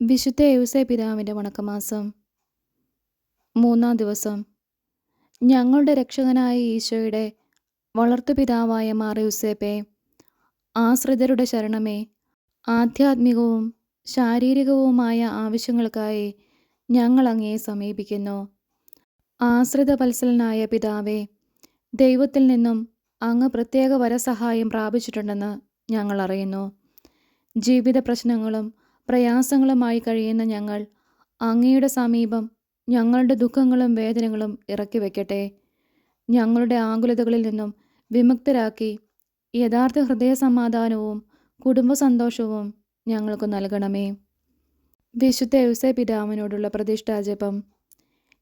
വിശുദ്ധ യൗസേ പിതാവിന്റെ വണക്കമാസം മൂന്നാം ദിവസം. ഞങ്ങളുടെ രക്ഷകനായ ഈശോയുടെ വളർത്തുപിതാവായ മാർ യൂസേപ്പെ ആശ്രിതരുടെ ശരണമേ ആധ്യാത്മികവും ശാരീരികവുമായ ആവശ്യങ്ങൾക്കായി ഞങ്ങൾ അങ്ങയെ സമീപിക്കുന്നു. ആശ്രിത വത്സലനായ പിതാവേ ദൈവത്തിൽ നിന്നും അങ്ങ് പ്രത്യേക വരസഹായം പ്രാപിച്ചിട്ടുണ്ടെന്ന് ഞങ്ങൾ അറിയുന്നു. ജീവിത പ്രശ്നങ്ങളും പ്രയാസങ്ങളുമായി കഴിയുന്ന ഞങ്ങൾ. അങ്ങയുടെ സമീപം ഞങ്ങളുടെ ദുഃഖങ്ങളും വേദനകളും ഇറക്കി വയ്ക്കട്ടെ ഞങ്ങളുടെ ആകുലതകളിൽ നിന്നും വിമുക്തരാക്കി യഥാർത്ഥ ഹൃദയ സമാധാനവും കുടുംബ സന്തോഷവും ഞങ്ങൾക്ക് നൽകണമേ. വിശുദ്ധ യൗസേ പിതാവിനോടുള്ള പ്രതിഷ്ഠാജപം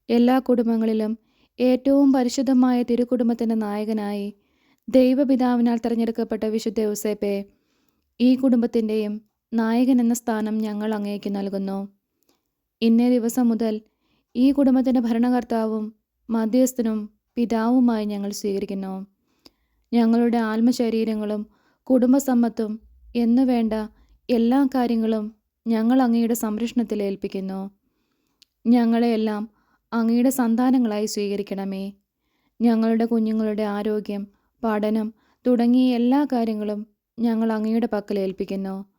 എല്ലാ കുടുംബങ്ങളിലും ഏറ്റവും പരിശുദ്ധമായ തിരുക്കുടുംബത്തിന്റെ നായകനായി ദൈവപിതാവിനാൽ തിരഞ്ഞെടുക്കപ്പെട്ട വിശുദ്ധ യുസേപ്പെ ഈ കുടുംബത്തിന്റെയും നായകൻ എന്ന സ്ഥാനം ഞങ്ങൾ അങ്ങേക്ക് നൽകുന്നു. ഇന്നേ ദിവസം മുതൽ ഈ കുടുംബത്തിന്റെ ഭരണകർത്താവും മധ്യസ്ഥനും പിതാവുമായി ഞങ്ങൾ സ്വീകരിക്കുന്നു. ഞങ്ങളുടെ ആത്മശരീരങ്ങളും കുടുംബസമ്പത്തും എന്നു വേണ്ട എല്ലാ കാര്യങ്ങളും ഞങ്ങൾ അങ്ങയുടെ സംരക്ഷണത്തിൽ ഏൽപ്പിക്കുന്നു. ഞങ്ങളെയെല്ലാം അങ്ങയുടെ സന്താനങ്ങളായി സ്വീകരിക്കണമേ. ഞങ്ങളുടെ കുഞ്ഞുങ്ങളുടെ ആരോഗ്യം പഠനം തുടങ്ങിയ എല്ലാ കാര്യങ്ങളും ഞങ്ങൾ അങ്ങയുടെ പക്കൽ ഏൽപ്പിക്കുന്നു.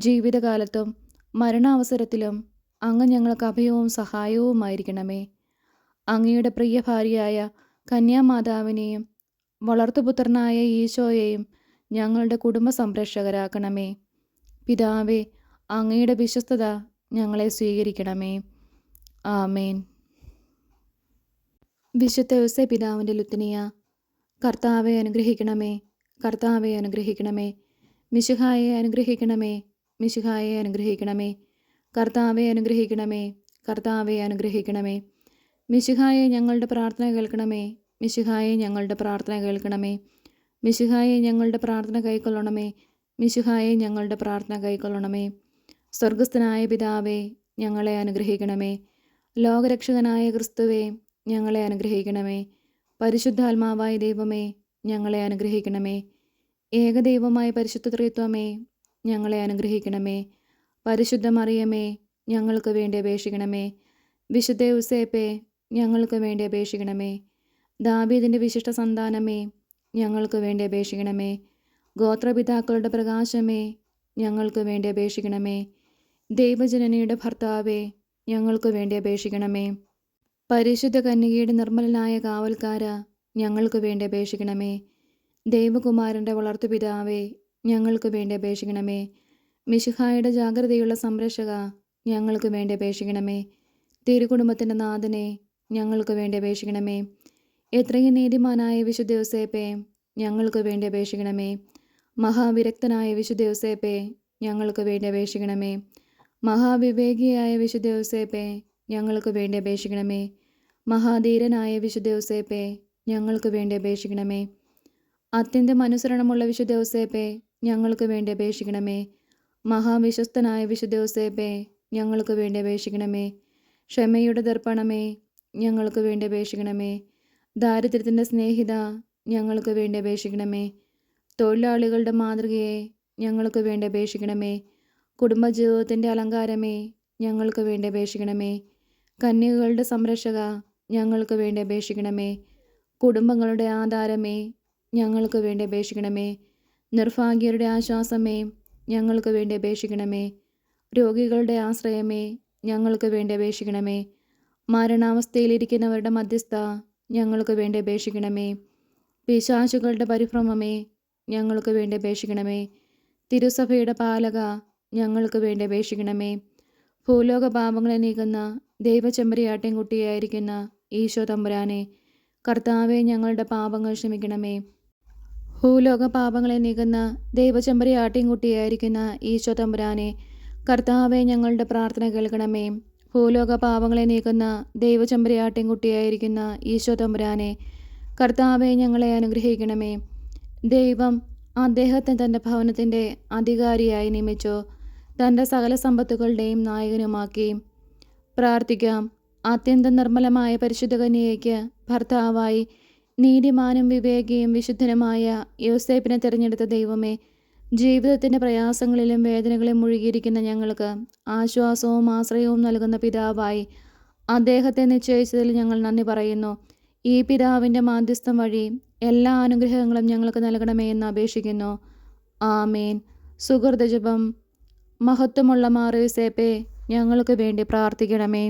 ജീവിതകാലത്തും മരണാവസരത്തിലും അങ്ങ് ഞങ്ങൾക്ക് അഭയവും സഹായവുമായിരിക്കണമേ. അങ്ങയുടെ പ്രിയ ഭാര്യയായ കന്യാമാതാവിനെയും വളർത്തുപുത്രനായ ഈശോയെയും ഞങ്ങളുടെ കുടുംബ സംരക്ഷകരാക്കണമേ പിതാവേ അങ്ങയുടെ വിശ്വസ്തത ഞങ്ങളെ സ്വീകരിക്കണമേ. ആമേൻ. വിശുദ്ധ യോസേ പിതാവിന്റെ ലുത്തിനിയ കർത്താവെ അനുഗ്രഹിക്കണമേ കർത്താവെ അനുഗ്രഹിക്കണമേ മിശുഹായെ അനുഗ്രഹിക്കണമേ മിശുഹായെ അനുഗ്രഹിക്കണമേ. കർത്താവെ അനുഗ്രഹിക്കണമേ. കർത്താവെ അനുഗ്രഹിക്കണമേ. മിശിഹായെ ഞങ്ങളുടെ പ്രാർത്ഥന കേൾക്കണമേ. മിശിഹായെ ഞങ്ങളുടെ പ്രാർത്ഥന കേൾക്കണമേ. മിശിഹായെ ഞങ്ങളുടെ പ്രാർത്ഥന കൈക്കൊള്ളണമേ. മിശിഹായെ ഞങ്ങളുടെ പ്രാർത്ഥന കൈക്കൊള്ളണമേ. സ്വർഗസ്ഥനായ പിതാവേ ഞങ്ങളെ അനുഗ്രഹിക്കണമേ. ലോകരക്ഷകനായ ക്രിസ്തുവേ ഞങ്ങളെ അനുഗ്രഹിക്കണമേ. പരിശുദ്ധാത്മാവായ ദൈവമേ ഞങ്ങളെ അനുഗ്രഹിക്കണമേ. ഏകദൈവമായ പരിശുദ്ധ ത്രിത്വമേ ഞങ്ങളെ അനുഗ്രഹിക്കണമേ. പരിശുദ്ധമറിയമേ ഞങ്ങൾക്ക് വേണ്ടി അപേക്ഷിക്കണമേ. വിശുദ്ധ ഉസേപ്പേ ഞങ്ങൾക്ക് വേണ്ടി അപേക്ഷിക്കണമേ. ദാബീദിന്റെ വിശിഷ്ട സന്താനമേ ഞങ്ങൾക്ക് വേണ്ടി അപേക്ഷിക്കണമേ. ഗോത്രപിതാക്കളുടെ പ്രകാശമേ ഞങ്ങൾക്ക് വേണ്ടി അപേക്ഷിക്കണമേ. ദൈവജനനിയുടെ ഭർത്താവേ ഞങ്ങൾക്ക് വേണ്ടി അപേക്ഷിക്കണമേ. പരിശുദ്ധ കന്യകയുടെ നിർമ്മലനായ കാവൽക്കാര ഞങ്ങൾക്ക് വേണ്ടി അപേക്ഷിക്കണമേ. ദൈവകുമാരന്റെ വളർത്തുപിതാവേ ഞങ്ങൾക്ക് വേണ്ടി അപേക്ഷിക്കണമേ. മിശുഹായുടെ ജാഗ്രതയുള്ള സംരക്ഷക ഞങ്ങൾക്ക് വേണ്ടി അപേക്ഷിക്കണമേ. തിരുകുടുംബത്തിന്റെ നാഥനെ ഞങ്ങൾക്ക് വേണ്ടി അപേക്ഷിക്കണമേ. എത്രയും നീതിമാനായ വിശുദ്ധ ഞങ്ങൾക്ക് വേണ്ടി അപേക്ഷിക്കണമേ. മഹാവിരക്തനായ വിശുദ്ധ ഞങ്ങൾക്ക് വേണ്ടി അപേക്ഷിക്കണമേ. മഹാവിവേകിയായ വിശുദ്ധ ഞങ്ങൾക്ക് വേണ്ടി അപേക്ഷിക്കണമേ. മഹാധീരനായ വിശുദ്ധ ഞങ്ങൾക്ക് വേണ്ടി അപേക്ഷിക്കണമേ. അത്യന്തം അനുസരണമുള്ള വിശുദ്ധ ഞങ്ങൾക്ക് വേണ്ടി അപേക്ഷിക്കണമേ. മഹാവിശ്വസ്തനായ വിശുദ്ധ യോസേപ്പേ ഞങ്ങൾക്ക് വേണ്ടി അപേക്ഷിക്കണമേ. ക്ഷമയുടെ ദർപ്പണമേ ഞങ്ങൾക്ക് വേണ്ടി അപേക്ഷിക്കണമേ. ദാരിദ്ര്യത്തിന്റെ സ്നേഹിത ഞങ്ങൾക്ക് വേണ്ടി അപേക്ഷിക്കണമേ. തൊഴിലാളികളുടെ മാതൃകയെ ഞങ്ങൾക്ക് വേണ്ടി അപേക്ഷിക്കണമേ. കുടുംബജീവിതത്തിന്റെ അലങ്കാരമേ ഞങ്ങൾക്ക് വേണ്ടി അപേക്ഷിക്കണമേ. കന്യകകളുടെ സംരക്ഷക ഞങ്ങൾക്ക് വേണ്ടി അപേക്ഷിക്കണമേ. കുടുംബങ്ങളുടെ ആധാരമേ ഞങ്ങൾക്ക് വേണ്ടി അപേക്ഷിക്കണമേ. നിർഭാഗ്യരുടെ ആശ്വാസമേ ഞങ്ങൾക്ക് വേണ്ടി അപേക്ഷിക്കണമേ. രോഗികളുടെ ആശ്രയമേ ഞങ്ങൾക്ക് വേണ്ടി അപേക്ഷിക്കണമേ. മരണാവസ്ഥയിലിരിക്കുന്നവരുടെ മധ്യസ്ഥ ഞങ്ങൾക്ക് വേണ്ടി അപേക്ഷിക്കണമേ. പിശാശുകളുടെ പരിഭ്രമമേ ഞങ്ങൾക്ക് വേണ്ടി അപേക്ഷിക്കണമേ. തിരുസഭയുടെ പാലക ഞങ്ങൾക്ക് വേണ്ടി അപേക്ഷിക്കണമേ. ഭൂലോക പാപങ്ങളെ നീക്കുന്ന ദൈവചെമ്പരിയാട്ടിൻകുട്ടിയായിരിക്കുന്ന ഈശോ തമ്പുരാനെ കർത്താവെ ഞങ്ങളുടെ പാപങ്ങൾ ക്ഷമിക്കണമേ. ഭൂലോക പാപങ്ങളെ നീക്കുന്ന ദൈവചെമ്പരിയാട്ടിൻകുട്ടിയായിരിക്കുന്ന ഈശോ തമ്പുരാനെ കർത്താവെ ഞങ്ങളുടെ പ്രാർത്ഥന കേൾക്കണമേ. ഭൂലോക പാപങ്ങളെ നീക്കുന്ന ദൈവചെമ്പരി ആട്ടിൻകുട്ടിയായിരിക്കുന്ന ഈശോ തമ്പുരാനെ കർത്താവെ ഞങ്ങളെ അനുഗ്രഹിക്കണമേ. ദൈവം അദ്ദേഹത്തെ തന്റെ ഭവനത്തിന്റെ അധികാരിയായി നിയമിച്ചു തന്റെ സകല സമ്പത്തുകളുടെയും നായകനുമാക്കി. പ്രാർത്ഥിക്കാം. അത്യന്തം നിർമ്മലമായ പരിശുദ്ധ കന്യയ്ക്ക് ഭർത്താവായി നീതിമാനും വിവേകിയും വിശുദ്ധനുമായ യോസേപ്പിനെ തിരഞ്ഞെടുത്ത ദൈവമേ ജീവിതത്തിന്റെ പ്രയാസങ്ങളിലും വേദനകളിലും മുഴുകിയിരിക്കുന്ന ഞങ്ങൾക്ക് ആശ്വാസവും ആശ്രയവും നൽകുന്ന പിതാവായി അദ്ദേഹത്തെ നിശ്ചയിച്ചതിൽ ഞങ്ങൾ നന്ദി പറയുന്നു. ഈ പിതാവിന്റെ മാധ്യസ്ഥം വഴി എല്ലാ അനുഗ്രഹങ്ങളും ഞങ്ങൾക്ക് നൽകണമേ എന്ന് അപേക്ഷിക്കുന്നു. ആമേൻ. സുഹൃതജപം മഹത്വമുള്ള മാറിയുസേപ്പെ ഞങ്ങൾക്ക് വേണ്ടി പ്രാർത്ഥിക്കണമേ.